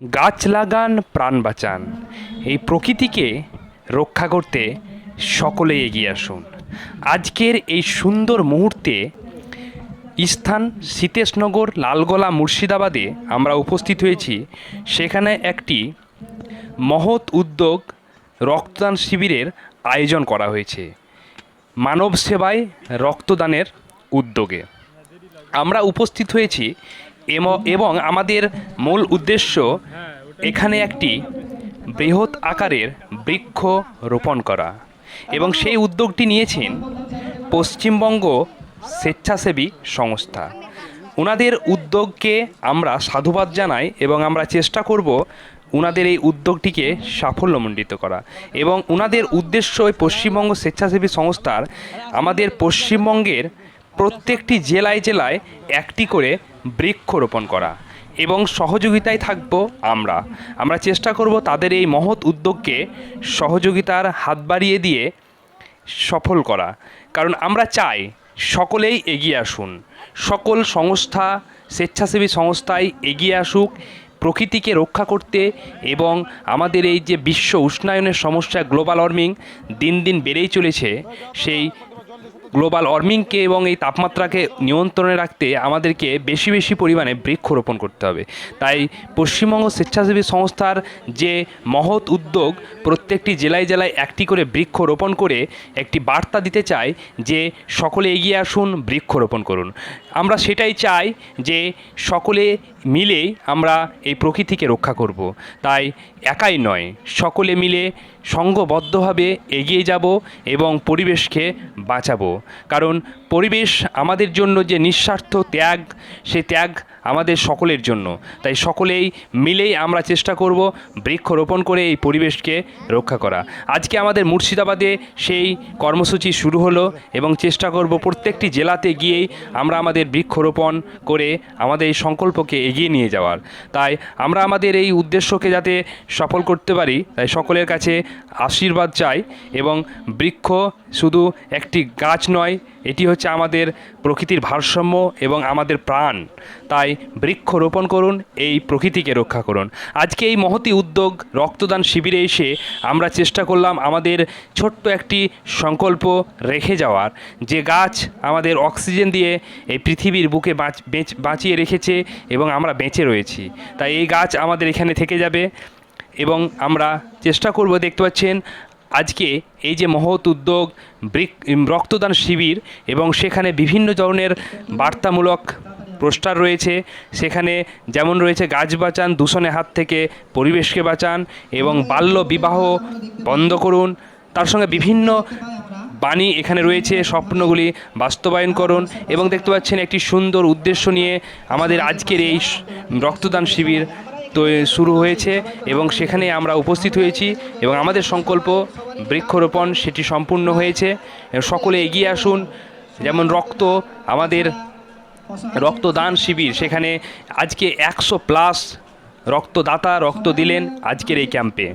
গাছ লাগান, প্রাণ বাঁচান। এই প্রকৃতিকে রক্ষা করতে সকলে এগিয়ে আসুন। আজকের এই সুন্দর মুহূর্তে স্থান সীতেশনগর লালগোলা, মুর্শিদাবাদে আমরা উপস্থিত হয়েছি। সেখানে একটি মহৎ উদ্যোগ রক্তদান শিবিরের আয়োজন করা হয়েছে। মানব সেবায় রক্তদানের উদ্যোগে। আমরা উপস্থিত হয়েছি এবং আমাদের মূল উদ্দেশ্য এখানে একটি বৃহৎ আকারের বৃক্ষ রোপণ করা। এবং সেই উদ্যোগটি নিয়েছেন পশ্চিমবঙ্গ স্বেচ্ছাসেবী সংস্থা। ওনাদের উদ্যোগকে আমরা সাধুবাদ জানাই এবং আমরা চেষ্টা করব ওনাদের এই উদ্যোগটিকে সাফল্যমণ্ডিত করা। এবং ওনাদের উদ্দেশ্য পশ্চিমবঙ্গ স্বেচ্ছাসেবী সংস্থার আমাদের পশ্চিমবঙ্গের প্রত্যেকটি জেলায় জেলায় একটি করে বৃক্ষরোপণ করা এবং সহযোগিতায় থাকব আমরা। আমরা চেষ্টা করব তাদের এই মহৎ উদ্যোগকে সহযোগিতার হাত বাড়িয়ে দিয়ে সফল করা। কারণ আমরা চাই সকলেই এগিয়ে আসুন। সকল সংস্থা, স্বেচ্ছাসেবী সংস্থায় এগিয়ে আসুক, প্রকৃতিকে রক্ষা করতে এবং আমাদের এই যে বিশ্ব উষ্ণায়নের সমস্যা, গ্লোবাল ওয়ার্মিং দিন দিন বেড়েই চলেছে, সেই গ্লোবাল ওয়ার্মিংকে এবং এই তাপমাত্রাকে নিয়ন্ত্রণে রাখতে আমাদেরকে বেশি বেশি পরিমাণে বৃক্ষরোপণ করতে হবে। তাই পশ্চিমবঙ্গ স্বেচ্ছাসেবী সংস্থার যে মহৎ উদ্যোগ, প্রত্যেকটি জেলায় জেলায় একটি করে বৃক্ষ রোপণ করে একটি বার্তা দিতে চাই যে সকলে এগিয়ে আসুন, বৃক্ষরোপণ করুন। আমরা সেটাই চাই যে সকলে মিলে আমরা এই প্রকৃতিকে রক্ষা করব। তাই একাই নয়, সকলে মিলে সঙ্গবদ্ধভাবে এগিয়ে যাব এবং পরিবেশকে বাঁচাবো। কারণ পরিবেশ আমাদের জন্য যে নিঃস্বার্থ ত্যাগ, সে ত্যাগ আমাদের সকলের জন্য। তাই সকলেই মিলেই আমরা চেষ্টা করব বৃক্ষরোপণ করে এই পরিবেশকে রক্ষা করা। আজকে আমাদের মুর্শিদাবাদে সেই কর্মসূচি শুরু হলো এবং চেষ্টা করব প্রত্যেকটি জেলাতে গিয়েই আমরা আমাদের বৃক্ষরোপণ করে আমাদের এই সংকল্পকে এগিয়ে নিয়ে যাওয়ার। তাই আমরা আমাদের এই উদ্দেশ্যকে যাতে সফল করতে পারি, তাই সকলের কাছে আশীর্বাদ চাই এবং বৃক্ষ শুধু একটি গাছ নয়, এটি হচ্ছে আমাদের প্রকৃতির ভারসাম্য এবং আমাদের প্রাণ। তাই বৃক্ষ রোপণ করুন, এই প্রকৃতিকে রক্ষা করুন। আজকে এই মহতি উদ্যোগ, রক্তদান শিবিরে এসে আমরা চেষ্টা করলাম আমাদের ছোট্ট একটি সংকল্প রেখে যাওয়ার। যে গাছ আমাদের অক্সিজেন দিয়ে এই পৃথিবীর বুকে বাঁচ, বেঁচ- বাঁচিয়ে রেখেছে এবং আমরা বেঁচে রয়েছি। তাই এই গাছ আমাদের এখানে থেকে যাবে। এবং আমরা চেষ্টা করব, দেখতে পাচ্ছেন, আজকে এই যে মহৎ উদ্যোগ রক্তদান শিবির এবং সেখানে বিভিন্ন ধরনের বার্তামূলক পোস্টার রয়েছে। সেখানে যেমন রয়েছে, গাছ বাঁচান, দূষণের হাত থেকে পরিবেশকে বাঁচান এবং বাল্য বিবাহ বন্ধ করুন। তার সঙ্গে বিভিন্ন বাণী এখানে রয়েছে, স্বপ্নগুলি বাস্তবায়ন করুন এবং দেখতে পাচ্ছেন, একটি সুন্দর উদ্দেশ্য নিয়ে আমাদের আজকের এই রক্তদান শিবির তো শুরু হয়েছে এবং সেখানে আমরা উপস্থিত হয়েছি এবং আমাদের সংকল্প বৃক্ষরোপণ সেটি সম্পূর্ণ হয়েছে। সকলে এগিয়ে আসুন, যেমন রক্ত, আমাদের রক্তদান শিবির, সেখানে আজকে একশো প্লাস রক্তদাতা রক্ত দিলেন আজকের এই ক্যাম্পে।